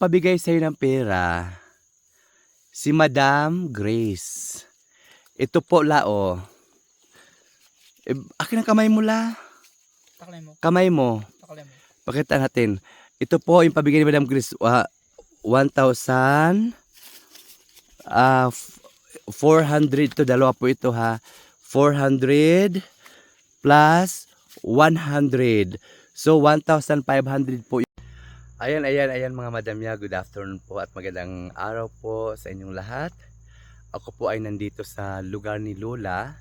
pabigay sa'yo ng pera, si Madam Grace. Ito po, lao. Eh, akin ang kamay mo, la. Taklay mo. Kamay mo. Taklay mo. Pakita natin. Ito po yung pabigay ni Madam Grace. Uh, 1,000. Ah, f- 400 to dalawa po ito ha. 400 plus 100. So 1,500 po. Ayan, ayan, ayan mga madamya. Good afternoon po at magandang araw po sa inyong lahat. Ako po ay nandito sa lugar ni Lola,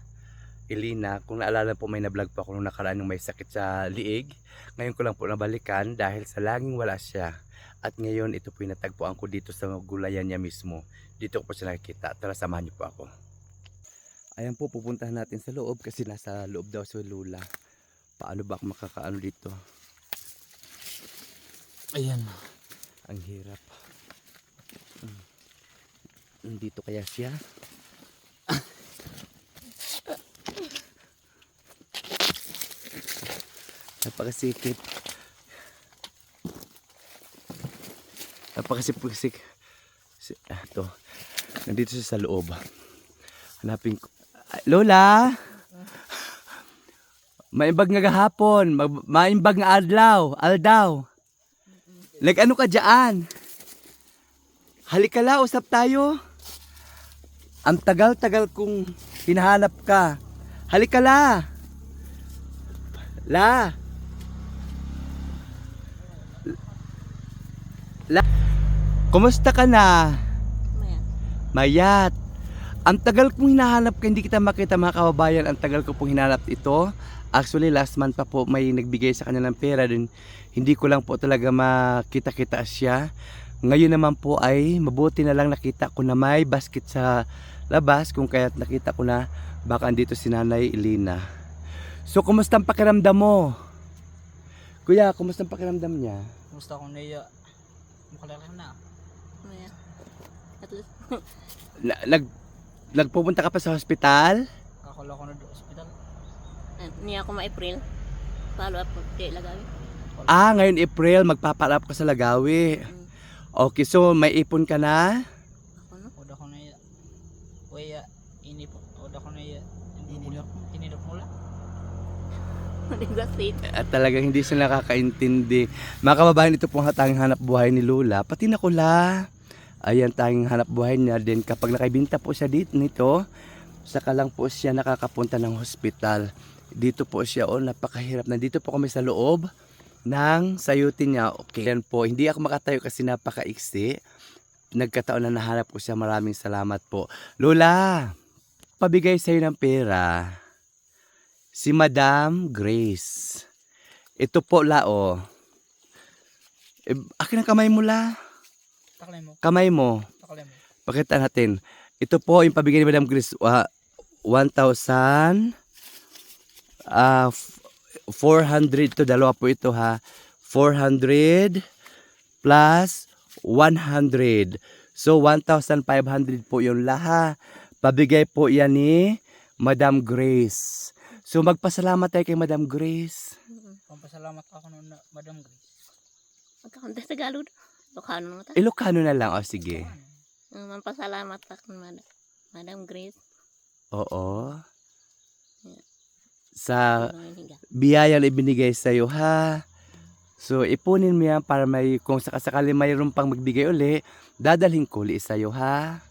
Elina. Kung naalala po may na-vlog po ako nung nakaraan nung may sakit sa liig. Ngayon ko lang po nabalikan dahil sa laging wala siya. At ngayon ito po yung natagpuan ko dito sa gulayan niya mismo. Dito ko po siya nakikita. Tara samahan niyo po ako. Ayan po pupuntahan natin sa loob kasi nasa loob daw si Lola. Paano ba ako makakaano dito? Ayan. Ang hirap. Nandito kaya siya? Napakasikip. Napakasipsik. Si, ah, to. Nandito siya sa loob. Hanapin ko. Lola! Maimbag nga gahapon. Maimbag nga adlaw. Aldaw. Nag-ano ka dyan? Halika la, usap tayo. Ang tagal-tagal kong hinahanap ka. Halika la. La. La. Kumusta ka na? Maya. Mayat. Ang tagal kong hinahanap ka, hindi kita makita mga kababayan. Ang tagal ko pong hinahanap ito. Actually, last month pa po may nagbigay sa kanya ng pera. Din, hindi ko lang po talaga makita-kita siya. Ngayon naman po ay mabuti na lang nakita ko na may basket sa labas. Kung kaya't nakita ko na baka andito si Nanay Elena. So, kumusta ang pakiramdam mo? Kuya, kumusta ang pakiramdam niya? Kumusta akong naiya? Makalala na. Maya. At least, Na, nag, nagpupunta ka pa sa hospital? Kakala ko na do ospital. ah, niya ako ma-April. Follow up ko. Di lagawi. Ah, ngayon April, magpaparap ka sa Lagawi. Mm. Okay, so may ipon ka na? Ako no? Oda ko naiya. Waya. Ini po. Oda ko naiya. Inilok. Inilok mo lang. Ko. At talagang hindi sila nakakaintindi. Mga kababayan, ito pong tanging hanap buhay ni Lola. Pati na Kula. Ayan, tanging hanap buhay niya din. Kapag nakibinta po siya dito nito, saka lang po siya nakakapunta ng hospital. Dito po siya, oh, napakahirap. Nandito po kami sa loob ng sayutin niya. Okay, yan po. Hindi ako makatayo kasi napakaiksi. Nagkataon na nahanap ko siya. Maraming salamat po. Lola, pabigay sa'yo ng pera si Madam Grace. Ito po lao. Eh, akin ang kamay mo la. Taklay mo. Kamay mo. Taklay mo. Pakita natin. Ito po yung pabigay ni Madam Grace. Uh, 1,000. Ah, f- 400 to dalawa po ito ha. 400 plus 100. So 1,500 po yung laha. Pabigay po yan ni Madam Grace. So magpasalamat tayo kay Madam Grace. Pampasalamat ako nun na Madam Grace. Magkakunta sa Tagalog. Lokano mo ta. Ilocano na lang. O sige. Uh, Mampasalamat ako Madam, Madam Grace. Oo. Sa Tulungan higa. biyaya na ibinigay sa iyo ha. So ipunin mo yan para may kung sakasakali mayroon pang magbigay uli, dadalhin ko uli sa iyo ha.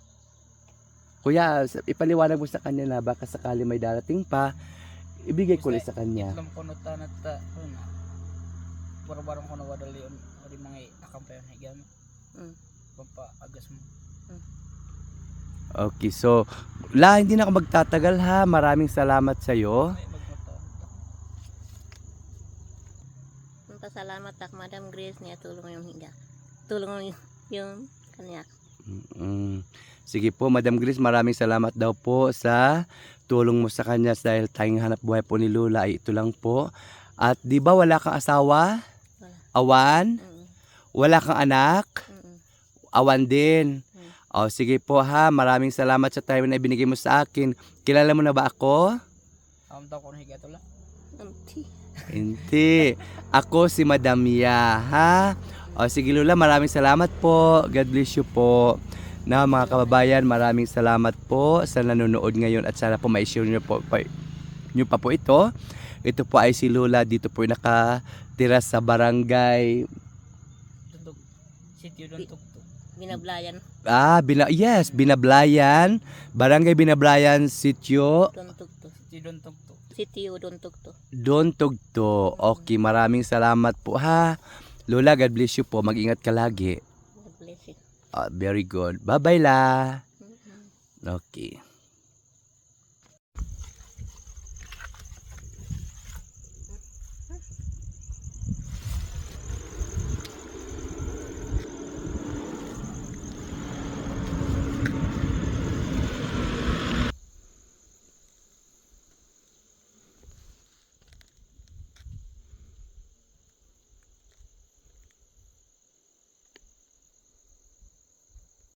Kuya, sa- ipaliwanag mo sa kanya na baka sakali may darating pa, ibigay ko uli sa kanya. Islam ko nata. Ano na. Barbarang ko na wadali Wadi mga akampayan higa mo. Mm. Pampa agas mo. Okay, so la hindi na ako magtatagal ha. Maraming salamat sa iyo. Mampasalamat ako Madam Grace niya tulong yung higa. Tulong yung, yung kanya. Mm. Sige po, Madam Grace, maraming salamat daw po sa tulong mo sa kanya dahil tayong hanap buhay po ni Lula ay ito lang po. At di ba wala kang asawa? Wala. Awan? Mm, Wala kang anak? mm, Awan din. Mm. O sige po ha, maraming salamat sa time na ibinigay mo sa akin. Kilala mo na ba ako? Amta ko na higa to la. Auntie. Hindi. Ako si Madam Ya, ha? O sige Lola, maraming salamat po. God bless you po. Na mga kababayan, maraming salamat po sa nanonood ngayon at sana po ma-share nyo po pa, nyo pa po ito. Ito po ay si Lola. Dito po nakatira sa barangay. Sityo doon tugtog. Binablayan. Ah, bina, yes, Binablayan. Barangay Binablayan, Sitio. Don tugto. Sityo doon tugtog. Sitio don tugto. Don Tugto. Okay, maraming salamat po ha. Lola, God bless you po. Mag-ingat ka lagi. God bless you. Ah, very good. Bye-bye la. Mhm. Okay.